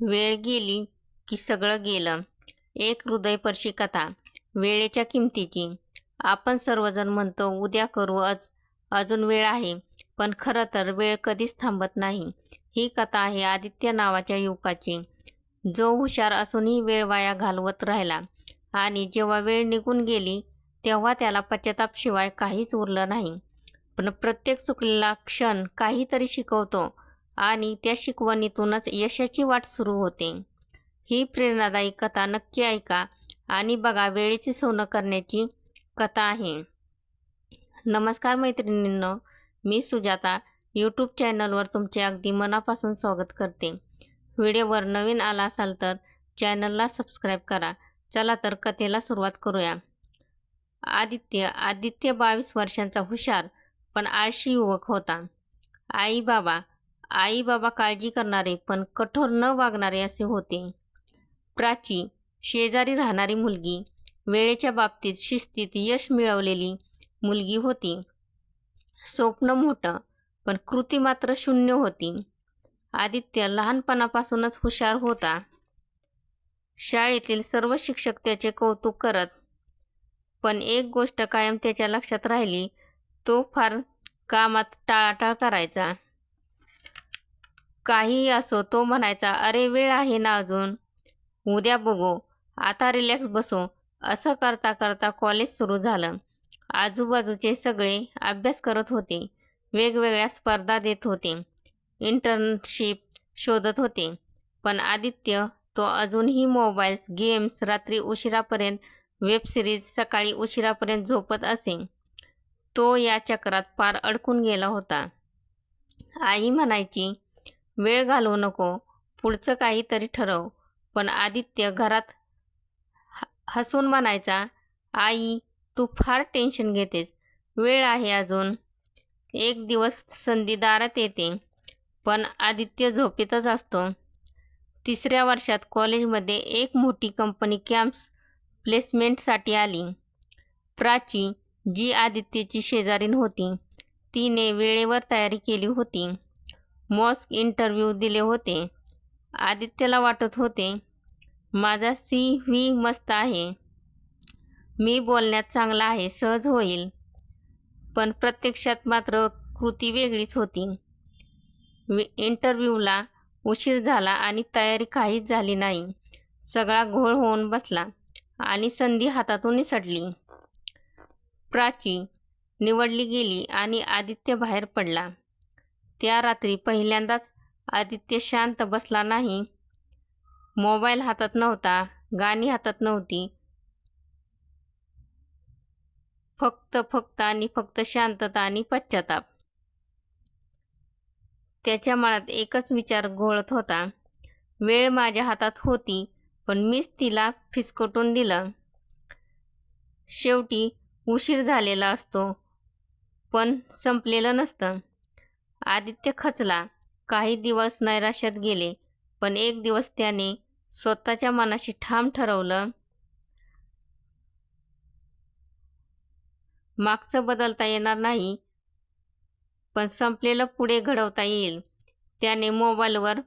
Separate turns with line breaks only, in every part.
वेळ गेली की सगळं गेलं. एक हृदयपर्शी कथा वेळेच्या किमतीची. आपण सर्वजण म्हणतो उद्या करू आज अजून वेळ आहे. पण खरं तर वेळ कधीच थांबत नाही. ही कथा आहे आदित्य नावाच्या युवकाची. जो हुशार असूनही वेळ वाया घालवत राहिला आणि जेव्हा वेळ निघून गेली तेव्हा त्याला पश्चातापशिवाय काहीच उरलं नाही. पण प्रत्येक चुकलेला क्षण काहीतरी शिकवतो. आणि त्या शिकवणीतूनच यशाची वाट सुरू होते. ही प्रेरणादायी कथा नक्की ऐका आणि बघा वेळेची सोनं करण्याची कथा आहे. नमस्कार मैत्रिणींनो मी सुजाता यूट्यूब चॅनलवर तुमचे अगदी मनापासून स्वागत करते. व्हिडिओवर नवीन आला असाल तर चॅनलला सबस्क्राईब करा. चला तर कथेला सुरुवात करूया. आदित्य आदित्य बावीस वर्षांचा हुशार पण आळशी युवक होता. आई बाबा आई बाबा काळजी करणारे पण कठोर न वागणारे असे होते. प्राची शेजारी राहणारी मुलगी वेळेच्या बाबतीत शिस्तीत यश मिळवलेली मुलगी होती. स्वप्न मोठं पण कृती मात्र शून्य होती. आदित्य लहानपणापासूनच हुशार होता. शाळेतील सर्व शिक्षक त्याचे कौतुक करत पण एक गोष्ट कायम त्याच्या लक्षात राहिली तो फार कामात टाळाटाळ करायचा. काहीही असो तो म्हणायचा अरे वेळ आहे ना अजून. उद्या बघू. आता रिलॅक्स बसू. असं करता करता कॉलेज सुरू झालं. आजूबाजूचे सगळे अभ्यास करत होते. वेगवेगळ्या स्पर्धा देत होते. इंटर्नशिप शोधत होते. पण आदित्य तो अजूनही मोबाईल्स गेम्स रात्री उशिरापर्यंत वेब सिरीज सकाळी उशिरापर्यंत झोपत असे. तो या चक्रात फार अडकून गेला होता. आई म्हणायची वेळ घालवू नको. पुढचं काहीतरी ठरव. पण आदित्य घरात हसून म्हणायचा आई तू फार टेन्शन घेतेस. वेळ आहे अजून. एक दिवस संधी दारात येते. पण आदित्य झोपेतच असतो. तिसऱ्या वर्षात कॉलेजमध्ये एक मोठी कंपनी कॅम्प्स प्लेसमेंटसाठी आली. प्राची जी आदित्यची शेजारीन होती तिने वेळेवर तयारी केली होती. मॉस्क इंटरव्ह्यू दिले होते. आदित्यला वाटत होते माझा सी व्ही मस्त आहे. मी बोलण्यात चांगला आहे सहज होईल. पण प्रत्यक्षात मात्र कृती वेगळीच होती. इंटरव्ह्यूला उशीर झाला आणि तयारी काहीच झाली नाही. सगळा घोळ होऊन बसला आणि संधी हातातून निसटली. प्राची निवडली गेली आणि आदित्य बाहेर पडला. त्या रात्री पहिल्यांदाच आदित्य शांत बसला नाही. मोबाईल हातात नव्हता गाणी हातात नव्हती. फक्त फक्त आणि फक्त शांतता आणि पश्चाताप. त्याच्या मनात एकच विचार घोळत होता. वेळ माझ्या हातात होती पण मीच तिला फिसकटून दिलं. शेवटी उशीर झालेला असतो पण संपलेलं नसतं. आदित्य खचला. काही दिवस नैराश्यात गेले पण एक दिवस त्याने स्वतःच्या मनाशी ठाम ठरवलं. मागचं बदलता येणार नाही पण संपलेलं पुढे घडवता येईल. त्याने मोबाईलवर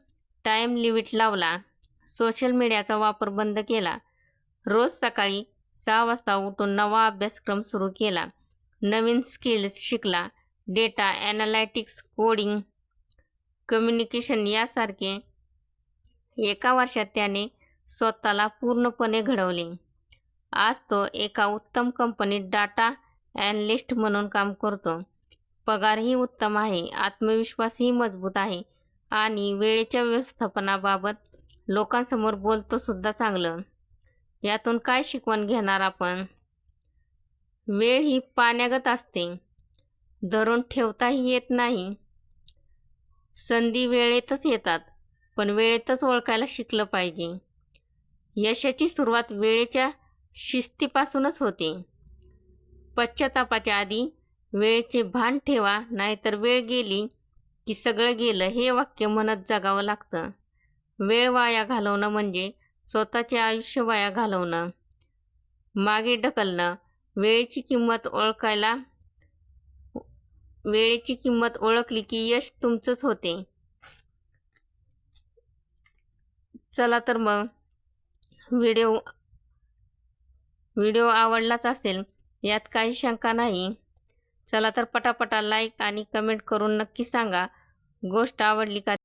टाइम लिमिट लावला. सोशल मीडियाचा वापर बंद केला. रोज सकाळी सहा वाजता उठून नवा अभ्यासक्रम सुरू केला. नवीन स्किल्स शिकला. डेटा ॲनालायटिक्स कोडिंग कम्युनिकेशन यासारखे एका वर्षात त्याने स्वतःला पूर्णपणे घडवले. आज तो एका उत्तम कंपनीत डाटा ॲनलिस्ट म्हणून काम करतो. पगारही उत्तम आहे आत्मविश्वासही मजबूत आहे आणि वेळेच्या व्यवस्थापनाबाबत लोकांसमोर बोलतो सुद्धा चांगलं. यातून काय शिकवण घेणार आपण? वेळ ही पाण्यागत असते. धरून ठेवताही येत नाही. संधी वेळेतच येतात पण वेळेतच ओळखायला शिकलं पाहिजे. यशाची सुरुवात वेळेच्या शिस्तीपासूनच होते. पश्चातापाच्या आधी वेळेचे भान ठेवा नाहीतर वेळ गेली की सगळं गेलं हे वाक्य म्हणत जगावं लागतं. वेळ वाया घालवणं म्हणजे स्वतःचे आयुष्य वाया घालवणं. मागे ढकलणं वेळेची किंमत ओळखायला वेळेची किंमत ओळखली की यश तुमचंच होते. चला तर मग व्हिडिओ व्हिडिओ आवडलाच असेल यात काही शंका नाही. चला तर पटापटा लाईक आणि कमेंट करून नक्की सांगा गोष्ट आवडली का